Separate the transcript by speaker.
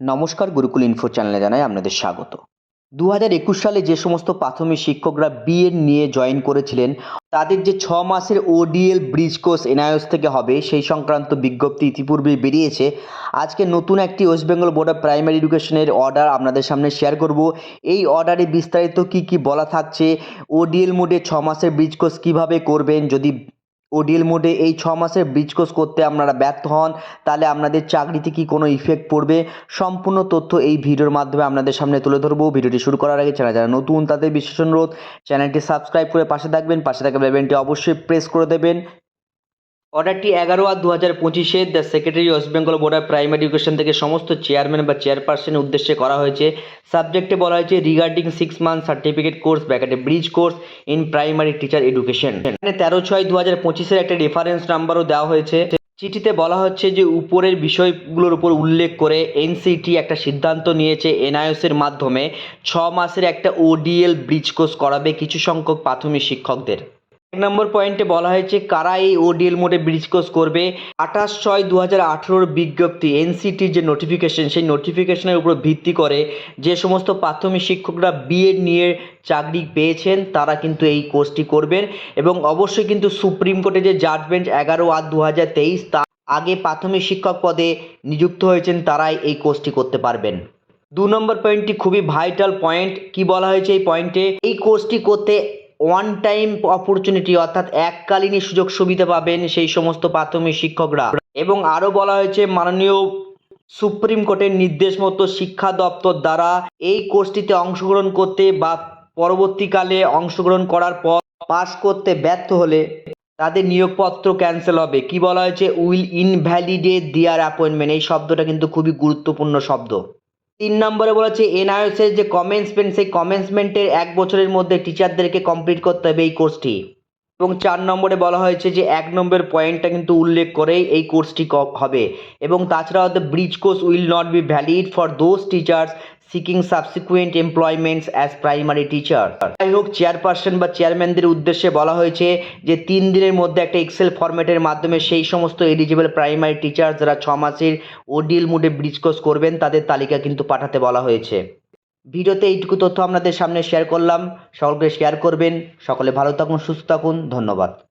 Speaker 1: নমস্কার গুরুকুল ইনফো চ্যানেলে জানাই আপনাদের স্বাগত। দু হাজার একুশ সালে যে সমস্ত প্রাথমিক শিক্ষকরা বিএড নিয়ে জয়েন করেছিলেন, তাদের যে ছ মাসের ওডিএল ব্রিজ কোর্স এনআইএস থেকে হবে, সেই সংক্রান্ত বিজ্ঞপ্তি ইতিপূর্বে বেরিয়েছে। আজকে নতুন একটি West Bengal board of primary এডুকেশনের অর্ডার আপনাদের সামনে শেয়ার করব। এই অর্ডারে বিস্তারিত কি কি বলা থাকছে ওডিএল মোডে ছ মাসের ব্রিজ কোর্স কীভাবে করবেন, যদি ওডিএল মোডে এই ছ মাসের ব্রিজ কোর্স করতে আপনারা ব্যর্থ হন, তাহলে আপনাদের চাকরিতে কি কোনো ইফেক্ট পড়বে? সম্পূর্ণ তথ্য এই ভিডিওর মাধ্যমে আপনাদের সামনে তুলে ধরবো। ভিডিওটি শুরু করার আগে চ্যানেল যারা নতুন, তাদের বিশেষ অনুরোধ, চ্যানেলটি সাবস্ক্রাইব করে পাশে থাকবেন, পাশে থাকা বেলবেনটি অবশ্যই প্রেস করে দেবেন। অর্ডারটি এগারো আর দু হাজার পঁচিশে the secretary West Bengal board of primary education থেকে সমস্ত চেয়ারম্যান বা চেয়ারপারসনের উদ্দেশ্যে করা হয়েছে। সাবজেক্টে বলা হয়েছে regarding six month certificate course ব্যাকেটে bridge course in primary teacher education এখানে তেরো ছয় দু হাজার পঁচিশের একটা রেফারেন্স নাম্বারও দেওয়া হয়েছে। চিঠিতে বলা হচ্ছে যে উপরের বিষয়গুলোর উপর উল্লেখ করে এনসিটি একটা সিদ্ধান্ত নিয়েছে এনআইএসের মাধ্যমে। ছ মাসের একটা ওডিএল ব্রিজ কোর্স করাবে কিছু সংখ্যক প্রাথমিক শিক্ষকদের। এক নম্বর পয়েন্টে বলা হয়েছে, কারা এই ওডিএল মোডে ব্রিজ কোর্স করবে? আঠাশ ছয় দু হাজার আঠেরোর বিজ্ঞপ্তি এনসিটির যে নোটিফিকেশন সেই নোটিফিকেশনের উপর ভিত্তি করে যে সমস্ত প্রাথমিক শিক্ষকরা বিএড নিয়ে চাকরি পেয়েছেন, তারা কিন্তু এই কোর্সটি করবেন এবং অবশ্যই কিন্তু সুপ্রিম কোর্টে যে জাজমেন্ট এগারো আট দু হাজার তেইশ তা আগে প্রাথমিক শিক্ষক পদে নিযুক্ত হয়েছেন, তারাই এই কোর্সটি করতে পারবেন। দু নম্বর পয়েন্টটি খুবই ভাইটাল পয়েন্ট কি বলা হয়েছে এই পয়েন্টে এই কোর্সটি করতে ওয়ান টাইম অপরচুনিটি অর্থাৎ এককালীনই সুযোগ সুবিধা পাবেন সেই সমস্ত প্রাথমিক শিক্ষকরা। এবং আরও বলা হয়েছে, মাননীয় সুপ্রিম কোর্টের নির্দেশ মতো শিক্ষা দপ্তর দ্বারা এই কোর্সটিতে অংশগ্রহণ করতে বা পরবর্তীকালে অংশগ্রহণ করার পর পাশ করতে ব্যর্থ হলে তাদের নিয়োগপত্র ক্যান্সেল হবে। কি বলা হয়েছে? Will invalidate their appointment. এই শব্দটা কিন্তু খুবই গুরুত্বপূর্ণ শব্দ। তিন নম্বরে বলেছে এনআইএসের যে কমেন্সমেন্ট সেই কমেন্সমেন্টের এক বছরের মধ্যে টিচারদেরকে কমপ্লিট করতে হবে এই কোর্সটি এবং চার নম্বরে বলা হয়েছে যে, এক নম্বর পয়েন্টটা কিন্তু উল্লেখ করেই এই কোর্সটি হবে। এবং তাছাড়া the bridge course will not be valid for those teachers seeking subsequent employments as primary teacher যাই হোক চেয়ারপারসন বা চেয়ারম্যানদের উদ্দেশ্যে বলা হয়েছে যে, তিন দিনের মধ্যে একটা এক্সেল ফরম্যাটের মাধ্যমে সেই সমস্ত এলিজিবল প্রাইমারি টিচার যারা ছ মাসের ওডিএল মুডে ব্রিজ কোর্স করবেন, তাদের তালিকা কিন্তু পাঠাতে বলা হয়েছে। ভিডিওতে এইটুকু তথ্য আপনাদের সামনে শেয়ার করলাম। সকলকে শেয়ার করবেন। সকলে ভালো থাকুন, সুস্থ থাকুন। ধন্যবাদ।